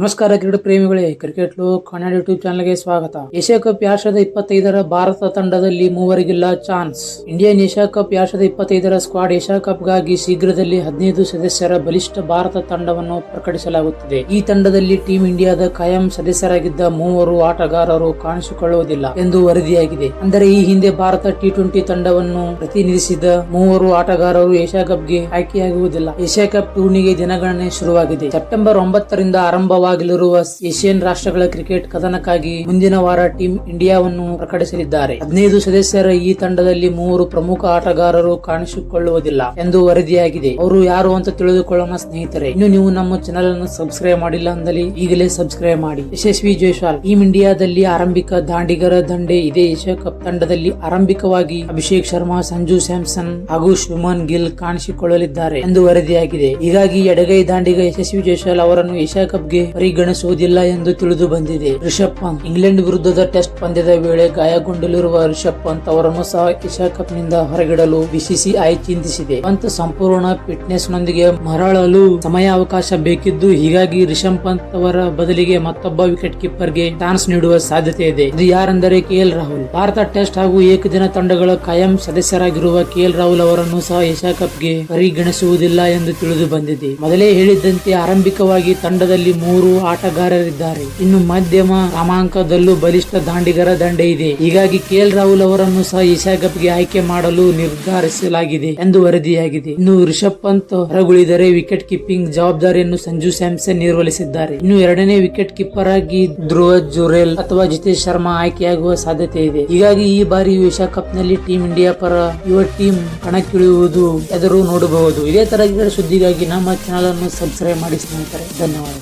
ನಮಸ್ಕಾರ ಕ್ರೀಡಾ ಪ್ರೇಮಿಗಳೇ ಕ್ರಿಕೆಟ್ ಲೋಕ್ ಕನ್ನಡ ಯೂಟ್ಯೂಬ್ ಚಾನಲ್ಗೆ ಸ್ವಾಗತ. ಏಷ್ಯಾ ಕಪ್ ಎರಡ್ ಇಪ್ಪತ್ತೈದರ ಭಾರತ ತಂಡದಲ್ಲಿ ಮೂವರಿಗಿಲ್ಲ ಚಾನ್ಸ್. ಇಂಡಿಯನ್ ಏಷ್ಯಾ ಕಪ್ ಎರಡ್ ಇಪ್ಪತ್ತೈದರ ಸ್ಕ್ವಾಡ್ ಏಷ್ಯಾ ಕಪ್ಗಾಗಿ ಶೀಘ್ರದಲ್ಲಿ ಹದಿನೈದು ಸದಸ್ಯರ ಬಲಿಷ್ಠ ಭಾರತ ತಂಡವನ್ನು ಪ್ರಕಟಿಸಲಾಗುತ್ತಿದೆ. ಈ ತಂಡದಲ್ಲಿ ಟೀಂ ಇಂಡಿಯಾದ ಕಾಯಂ ಸದಸ್ಯರಾಗಿದ್ದ ಮೂವರು ಆಟಗಾರರು ಕಾಣಿಸಿಕೊಳ್ಳುವುದಿಲ್ಲ ಎಂದು ವರದಿಯಾಗಿದೆ. ಅಂದರೆ ಈ ಹಿಂದೆ ಭಾರತ ಟಿ ಟ್ವೆಂಟಿ ತಂಡವನ್ನು ಪ್ರತಿನಿಧಿಸಿದ ಮೂವರು ಆಟಗಾರರು ಏಷ್ಯಾ ಕಪ್ಗೆ ಆಯ್ಕೆಯಾಗುವುದಿಲ್ಲ. ಏಷ್ಯಾ ಕಪ್ ಟೂರ್ನಿಗೆ ದಿನಗಣನೆ ಶುರುವಾಗಿದೆ. ಸೆಪ್ಟೆಂಬರ್ ಒಂಬತ್ತರಿಂದ ಆರಂಭವಾಗಲಿರುವ ಏಷ್ಯನ್ ರಾಷ್ಟ್ರಗಳ ಕ್ರಿಕೆಟ್ ಕದನಕ್ಕಾಗಿ ಮುಂದಿನ ವಾರ ಟೀಂ ಇಂಡಿಯಾವನ್ನು ಪ್ರಕಟಿಸಲಿದ್ದಾರೆ. ಹದಿನೈದು ಸದಸ್ಯರ ಈ ತಂಡದಲ್ಲಿ ಮೂವರು ಪ್ರಮುಖ ಆಟಗಾರರು ಕಾಣಿಸಿಕೊಳ್ಳುವುದಿಲ್ಲ ಎಂದು ವರದಿಯಾಗಿದೆ. ಅವರು ಯಾರು ಅಂತ ತಿಳಿದುಕೊಳ್ಳೋಣ ಸ್ನೇಹಿತರೆ, ಇನ್ನು ನೀವು ನಮ್ಮ ಚಾನೆಲ್ ಅನ್ನು ಸಬ್ಸ್ಕ್ರೈಬ್ ಮಾಡಿಲ್ಲ ಅಂದಲ್ಲಿ ಈಗಲೇ ಸಬ್ಸ್ಕ್ರೈಬ್ ಮಾಡಿ. ಯಶಸ್ವಿ ಜೈಸ್ವಾಲ್ ಟೀಂ ಇಂಡಿಯಾದಲ್ಲಿ ಆರಂಭಿಕ ದಾಂಡಿಗರ ದಂಡೆ ಇದೇ ಏಷ್ಯಾ ಕಪ್ ತಂಡದಲ್ಲಿ ಆರಂಭಿಕವಾಗಿ ಅಭಿಷೇಕ್ ಶರ್ಮಾ, ಸಂಜು ಸ್ಯಾಮ್ಸನ್ ಹಾಗೂ ಶುಮನ್ ಗಿಲ್ ಕಾಣಿಸಿಕೊಳ್ಳಲಿದ್ದಾರೆ ಎಂದು ವರದಿಯಾಗಿದೆ. ಹೀಗಾಗಿ ಎಡಗೈ ದಾಂಡಿಗ ಯಶಸ್ವಿ ಜೈಸ್ವಾಲ್ ಅವರನ್ನು ಏಷ್ಯಾ ಕಪ್ಗೆ ಪರಿಗಣಿಸುವುದಿಲ್ಲ ಎಂದು ತಿಳಿದು ಬಂದಿದೆ. ರಿಷಬ್ ಪಂತ್ ಇಂಗ್ಲೆಂಡ್ ವಿರುದ್ಧದ ಟೆಸ್ಟ್ ಪಂದ್ಯದ ವೇಳೆ ಗಾಯಗೊಂಡಿರುವ ರಿಷಬ್ ಪಂತ್ ಅವರನ್ನು ಸಹ ಏಷ್ಯಾ ಕಪ್ನಿಂದ ಹೊರಗಿಡಲು ಬಿಸಿಸಿಐ ಚಿಂತಿಸಿದೆ. ಪಂತ್ ಸಂಪೂರ್ಣ ಫಿಟ್ನೆಸ್ ನೊಂದಿಗೆ ಮರಳಲು ಸಮಯಾವಕಾಶ ಬೇಕಿದ್ದು ಹೀಗಾಗಿ ರಿಷಬ್ ಪಂತ್ ಅವರ ಬದಲಿಗೆ ಮತ್ತೊಬ್ಬ ವಿಕೆಟ್ ಕೀಪರ್ಗೆ ಚಾನ್ಸ್ ನೀಡುವ ಸಾಧ್ಯತೆ ಇದೆ. ಇದು ಯಾರೆಂದರೆ ಕೆಎಲ್ ರಾಹುಲ್. ಭಾರತ ಟೆಸ್ಟ್ ಹಾಗೂ ಏಕದಿನ ತಂಡಗಳ ಕಾಯಂ ಸದಸ್ಯರಾಗಿರುವ ಕೆಎಲ್ ರಾಹುಲ್ ಅವರನ್ನು ಸಹ ಏಷ್ಯಾ ಕಪ್ಗೆ ಪರಿಗಣಿಸುವುದಿಲ್ಲ ಎಂದು ತಿಳಿದು ಬಂದಿದೆ. ಮೊದಲೇ ಹೇಳಿದ್ದಂತೆ ಆರಂಭಿಕವಾಗಿ ತಂಡದಲ್ಲಿ ಮೂರು ಆಟಗಾರರಿದ್ದಾರೆ. ಇನ್ನು ಮಧ್ಯಮ ಕ್ರಮಾಂಕದಲ್ಲೂ ಬಲಿಷ್ಠ ದಾಂಡಿಗರ ದಂಡೆ ಇದೆ. ಹೀಗಾಗಿ ಕೆಎಲ್ ರಾಹುಲ್ ಅವರನ್ನು ಸಹ ಏಷ್ಯಾ ಕಪ್ಗೆ ಆಯ್ಕೆ ಮಾಡಲು ನಿರ್ಧರಿಸಲಾಗಿದೆ ಎಂದು ವರದಿಯಾಗಿದೆ. ಇನ್ನು ರಿಷಬ್ ಪಂತ್ ಹೊರಗುಳಿದರೆ ವಿಕೆಟ್ ಕೀಪಿಂಗ್ ಜವಾಬ್ದಾರಿಯನ್ನು ಸಂಜು ಸ್ಯಾಮ್ಸನ್ ನಿರ್ವಹಿಸಿದ್ದಾರೆ. ಇನ್ನು ಎರಡನೇ ವಿಕೆಟ್ ಕೀಪರ್ ಆಗಿ ಧ್ರುವ ಜುರೇಲ್ ಅಥವಾ ಜಿತೇಶ್ ಶರ್ಮಾ ಆಯ್ಕೆಯಾಗುವ ಸಾಧ್ಯತೆ ಇದೆ. ಹೀಗಾಗಿ ಈ ಬಾರಿ ಏಷ್ಯಾ ಕಪ್ನಲ್ಲಿ ಟೀಂ ಇಂಡಿಯಾ ಪರ ಯುವ ಟೀಮ್ ಕಣಕ್ಕಿಳಿಯುವುದು ಎದುರು ನೋಡಬಹುದು. ಇದೇ ತರ ಸುದ್ದಿಗಾಗಿ ನಮ್ಮ ಚಾನಲ್ ಅನ್ನು ಸಬ್ಸ್ಕ್ರೈಬ್ ಮಾಡಿ ಧನ್ಯವಾದ